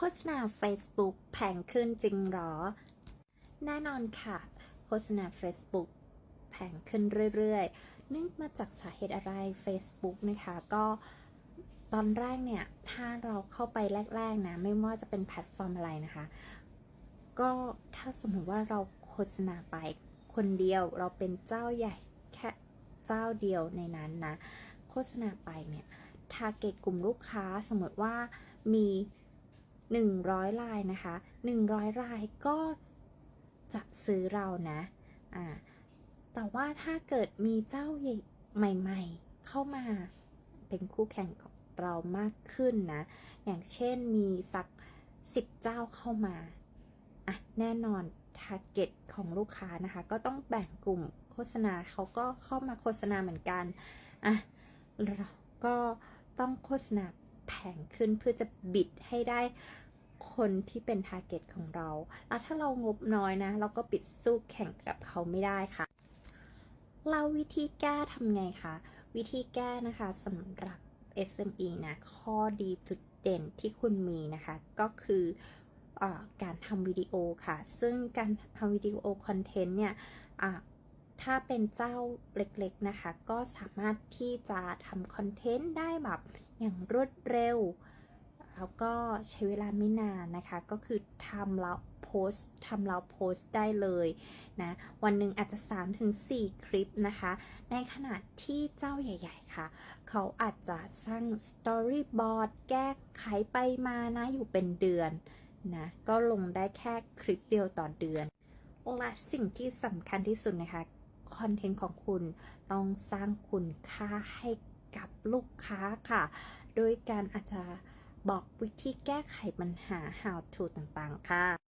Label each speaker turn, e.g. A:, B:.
A: โฆษณา Facebook แพงขึ้นจริงหรอ แน่นอนค่ะ โฆษณา Facebook แพงขึ้นเรื่อยๆเนื่องมาจากสาเหตุอะไร Facebook นะคะก็ตอนแรกเนี่ย ถ้าเราเข้าไปแรก ๆ นะ ไม่ว่าจะเป็นแพลตฟอร์มอะไรนะคะ ก็ถ้าสมมติว่าเราโฆษณาไปคนเดียวเราเป็นเจ้าใหญ่แค่เจ้าเดียวในนั้นนะ โฆษณาไปเนี่ยทาร์เก็ตกลุ่มลูกค้าสมมติว่ามี 100รายนะคะ 100รายก็จะซื้อเรานะอ่าแต่ว่าถ้าเกิดมีเจ้าใหญ่ใหม่ๆ เข้ามาเป็นคู่แข่งของเรามากขึ้นนะ อย่างเช่นมีสัก 10 เจ้าเข้ามาอะแน่นอนทาร์เก็ตของลูกค้านะคะ ก็ต้องแบ่งกลุ่มโฆษณาเขาก็เข้ามาโฆษณาเหมือนกันอะเราก็ต้องโฆษณาแพงขึ้นเพื่อจะบิดให้ได้ คนที่เป็นทาร์เก็ตของเราแล้วถ้าเรางบน้อยนะ เราก็ปิดสู้แข่งกับเขาไม่ได้ค่ะ เราวิธีแก้ทำไงคะ วิธีแก้นะคะสำหรับ SME นะ ข้อดีจุดเด่นที่คุณมีนะคะ ก็คืออการทำวิดีโอค่ะ ซึ่งการทำวิดีโอคอนเทนต์เนี่ยถ้าเป็นเจ้าเล็กๆนะคะ ก็สามารถที่จะทำคอนเทนต์ได้แบบอย่างรวดเร็ว แล้วก็ใช้เวลาไม่นานนะคะ ก็คือทำแล้วโพสทำแล้วโพสได้เลยนะวันหนึ่งอาจจะ 3-4 คลิปนะคะ ในขณะที่เจ้าใหญ่ ๆ ค่ะ เขาอาจจะสร้างสตอรี่บอร์ดแก้ไขไปมานะ อยู่เป็นเดือนนะก็ลงได้แค่คลิปเดียวต่อเดือนและสิ่งที่สำคัญที่สุดนะคะคอนเทนต์ของคุณต้องสร้างคุณค่าให้กับลูกค้าค่ะ โดยการอาจจะ บอกวิธีแก้ไขปัญหา how to ต่างๆ ค่ะ